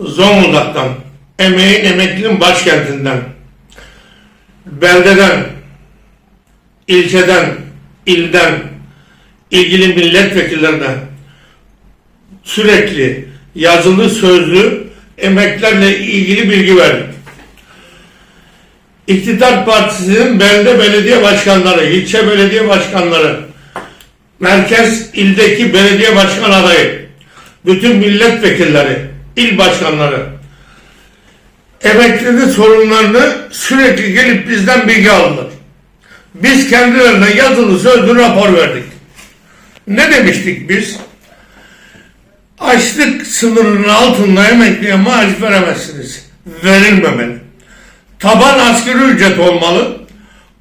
Zonguldak'tan, emeğin emeklinin başkentinden, beldeden, ilçeden, ilden, ilgili milletvekillerine sürekli yazılı sözlü emeklerle ilgili bilgi verdik. İktidar Partisi'nin belde belediye başkanları, ilçe belediye başkanları, merkez ildeki belediye başkan adayı, bütün milletvekilleri, il başkanları, emeklinin sorunlarını sürekli gelip bizden bilgi aldılar. Biz kendilerine yazılı sözlü rapor verdik. Ne demiştik biz? Açlık sınırının altında emekliye maaş veremezsiniz. Verilmemeli. Taban asgari ücret olmalı.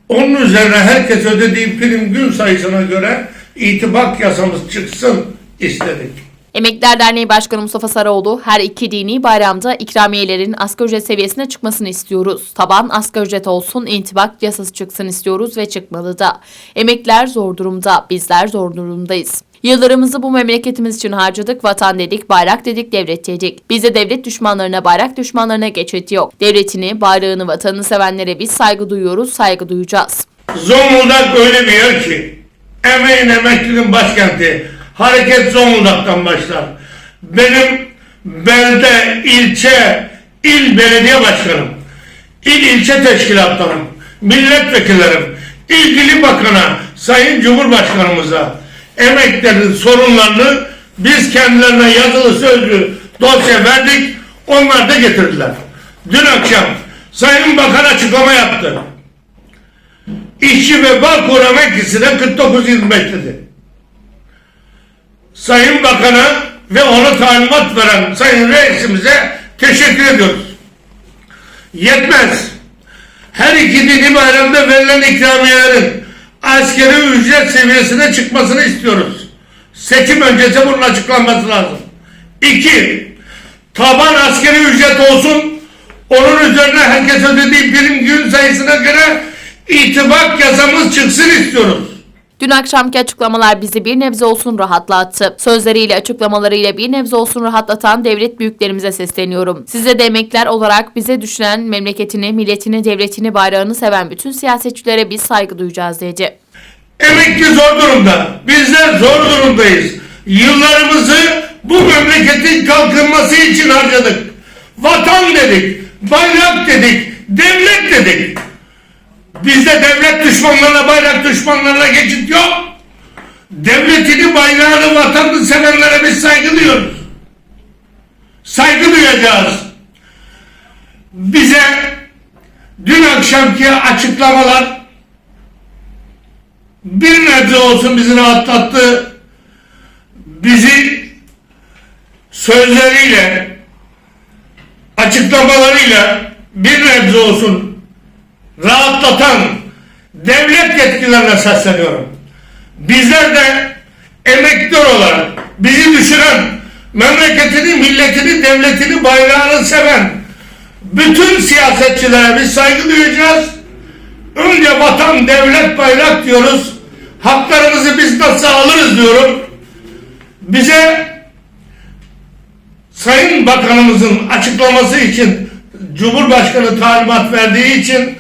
Onun üzerine herkes ödediği prim gün sayısına göre itibak yasamız çıksın istedik. Emekliler Derneği Başkanı Mustafa Sarıoğlu her iki dini bayramda ikramiyelerin asgari ücret seviyesine çıkmasını istiyoruz. Taban asgari ücret olsun, intibak yasası çıksın istiyoruz ve çıkmalı da. Emekliler zor durumda, bizler zor durumdayız. Yıllarımızı bu memleketimiz için harcadık, vatan dedik, bayrak dedik, devlet dedik. Bize devlet düşmanlarına, bayrak düşmanlarına geçit yok. Devletini, bayrağını, vatanını sevenlere biz saygı duyuyoruz, saygı duyacağız. Zonguldak öyle bir yer ki emeğin emeklinin başkenti. Hareket Zonguldak'tan başlar. Benim belde, ilçe, il belediye başkanım, il ilçe teşkilatlarım, milletvekillerim, ilgili bakana, sayın cumhurbaşkanımıza emeklerin sorunlarını biz kendilerine yazılı sözlü dosya verdik, onlar da getirdiler. Dün akşam Sayın Bakan açıklama yaptı. İşçi ve Bağkur emeklisi de 49.25 dedi. Sayın Bakan'a ve ona talimat veren Sayın Reisimize teşekkür ediyoruz. Yetmez. Her iki dini bayramda verilen ikramiyelerin askeri ücret seviyesine çıkmasını istiyoruz. Seçim öncesi bunun açıklanması lazım. İki, taban askeri ücret olsun, onun üzerine herkes ödediği prim gün sayısına göre itibak yasamız çıksın istiyoruz. Dün akşamki açıklamalar bizi bir nebze olsun rahatlattı. Sözleriyle açıklamalarıyla bir nebze olsun rahatlatan devlet büyüklerimize sesleniyorum. Size de emekler olarak bize düşen memleketini, milletini, devletini, bayrağını seven bütün siyasetçilere biz saygı duyacağız dedi. Emekli zor durumda. Bizler zor durumdayız. Yıllarımızı bu memleketin kalkınması için harcadık. Vatan dedik, bayrak dedik, devlet dedik. Bizde devlet düşmanlarına, bayrak düşmanlarına geçit yok. Devletini, bayrağını, vatanını sevenlere biz saygı duyuyoruz. Saygı duyacağız. Bize dün akşamki açıklamalar bir nebze olsun bizi rahatlattı. Bizi sözleriyle, açıklamalarıyla bir nebze olsun rahatlatan devlet yetkililerine sesleniyorum. Bizler de emekli olarak bizi düşüren, memleketini, milletini, devletini, bayrağını seven bütün siyasetçilere biz saygı duyacağız. Önce vatan, devlet, bayrak diyoruz. Haklarımızı biz nasıl alırız diyorum. Bize Sayın Bakanımızın açıklaması için Cumhurbaşkanı talimat verdiği için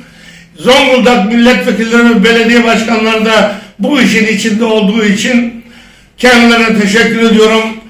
Zonguldak milletvekilleri ve belediye başkanları da bu işin içinde olduğu için kendilerine teşekkür ediyorum.